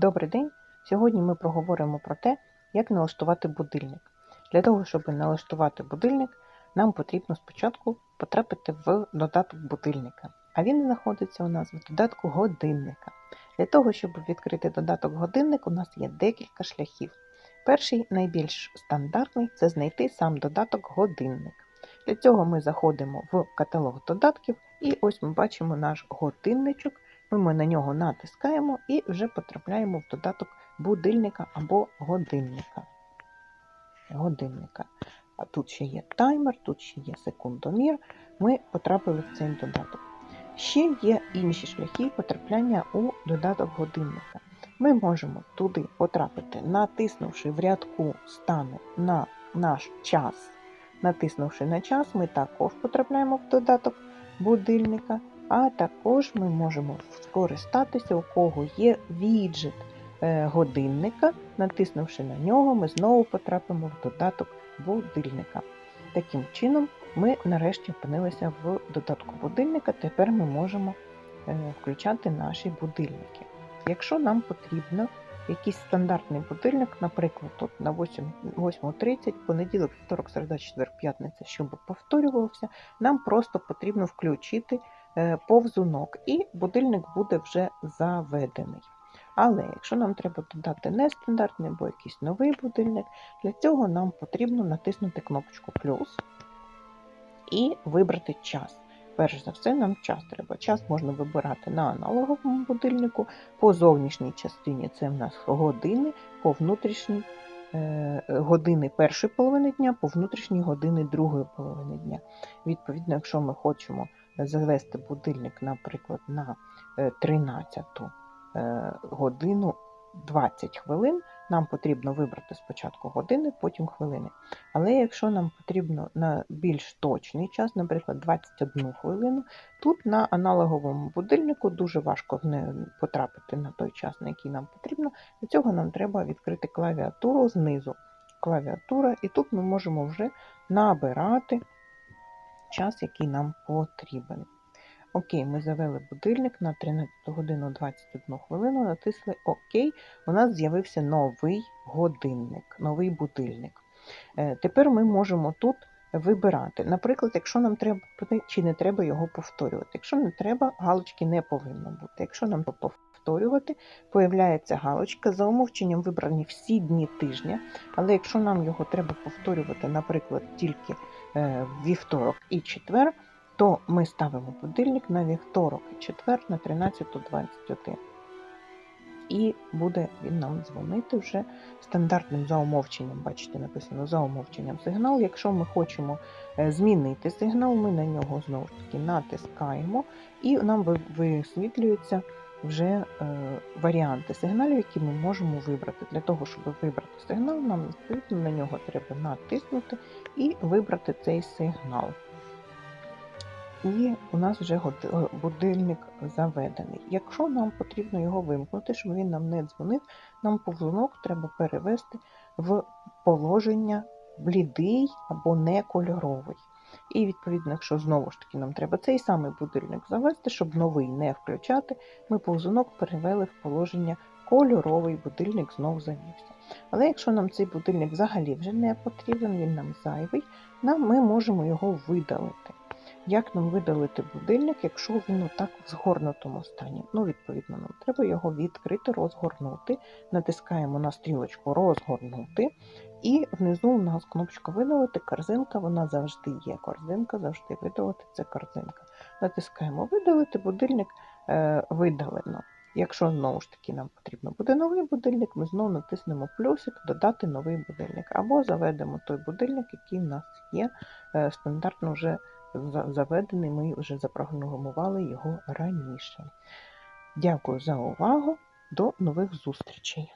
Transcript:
Добрий день! Сьогодні ми проговоримо про те, як налаштувати будильник. Для того, щоб налаштувати будильник, нам потрібно спочатку потрапити в додаток будильника. А він знаходиться у нас в додатку годинника. Для того, щоб відкрити додаток годинник, у нас є декілька шляхів. Перший, найбільш стандартний, це знайти сам додаток годинник. Для цього ми заходимо в каталог додатків, і ось ми бачимо наш годинничок. Ми на нього натискаємо і вже потрапляємо в додаток будильника або годинника. годинника. А тут ще є таймер, тут ще є секундомір. Ми потрапили в цей додаток. Ще є інші шляхи потрапляння у додаток годинника. Ми можемо туди потрапити, натиснувши в рядку стану на наш час. Натиснувши на час, ми також потрапляємо в додаток будильника. А також ми можемо скористатися, у кого є віджит е, годинника. Натиснувши на нього, ми знову потрапимо в додаток будильника. Таким чином, ми нарешті опинилися в додатку будильника. Тепер ми можемо е, включати наші будильники. Якщо нам потрібно якийсь стандартний будильник, наприклад, тут на 8.30, понеділок, вівторок, середа, четвер, п'ятниця, щоб повторювався, нам просто потрібно включити. Е, повзунок, і будильник буде вже заведений. Але якщо нам треба додати нестандартний або якийсь новий будильник, для цього нам потрібно натиснути кнопочку плюс і вибрати час. Перш за все, нам час треба. Час можна вибирати на аналоговому будильнику, по зовнішній частині це в нас години, по внутрішній е, години першої половини дня, по внутрішній години другої половини дня. Відповідно, якщо ми хочемо завести будильник, наприклад, на 13 е, е, годину 20 хвилин, нам потрібно вибрати спочатку години, потім хвилини. Але якщо нам потрібно на більш точний час, наприклад, 21 хвилину, тут на аналоговому будильнику дуже важко потрапити на той час, на який нам потрібно. Для цього нам треба відкрити клавіатуру знизу. Клавіатура, і тут ми можемо вже набирати час, який нам потрібен. Окей, ми завели будильник на 13 годину 21 хвилину, натисли ОК. У нас з'явився новий годинник, новий будильник. Е, тепер ми можемо тут вибирати. Наприклад, якщо нам треба чи не треба його повторювати. Якщо не треба, галочки не повинно бути. Якщо нам повторювати, появляється галочка за умовченням вибрані всі дні тижня. Але якщо нам його треба повторювати, наприклад, тільки Е, вівторок і четвер, то ми ставимо будильник на вівторок і четвер на 13.21. І буде він нам дзвонити вже стандартним за умовченням, бачите, написано за умовченням сигнал. Якщо ми хочемо е, змінити сигнал, ми на нього знову ж таки натискаємо, і нам висвітлюється вже е, варіанти сигналів, які ми можемо вибрати. Для того, щоб вибрати сигнал, нам на нього треба натиснути і вибрати цей сигнал. І у нас вже е, будильник заведений. Якщо нам потрібно його вимкнути, щоб він нам не дзвонив, нам повзунок треба перевести в положення блідий або некольоровий. І, відповідно, якщо знову ж таки нам треба цей самий будильник завести, щоб новий не включати, ми повзунок перевели в положення кольоровий будильник знову завівся. Але якщо нам цей будильник взагалі вже не потрібен, він нам зайвий, нам ми можемо його видалити. Як нам видалити будильник, якщо він отак в згорнутому стані? Ну, відповідно, нам треба його відкрити, розгорнути. Натискаємо на стрілочку розгорнути. І внизу у нас кнопочка видалити, корзинка, вона завжди є. Корзинка, завжди видалити це корзинка. Натискаємо видалити, будильник е, видалено. Якщо знову ж таки нам потрібно буде новий будильник, ми знову натиснемо плюсик, додати новий будильник. Або заведемо той будильник, який в нас є е, стандартно вже заведений, ми вже запрограмували його раніше. Дякую за увагу, до нових зустрічей!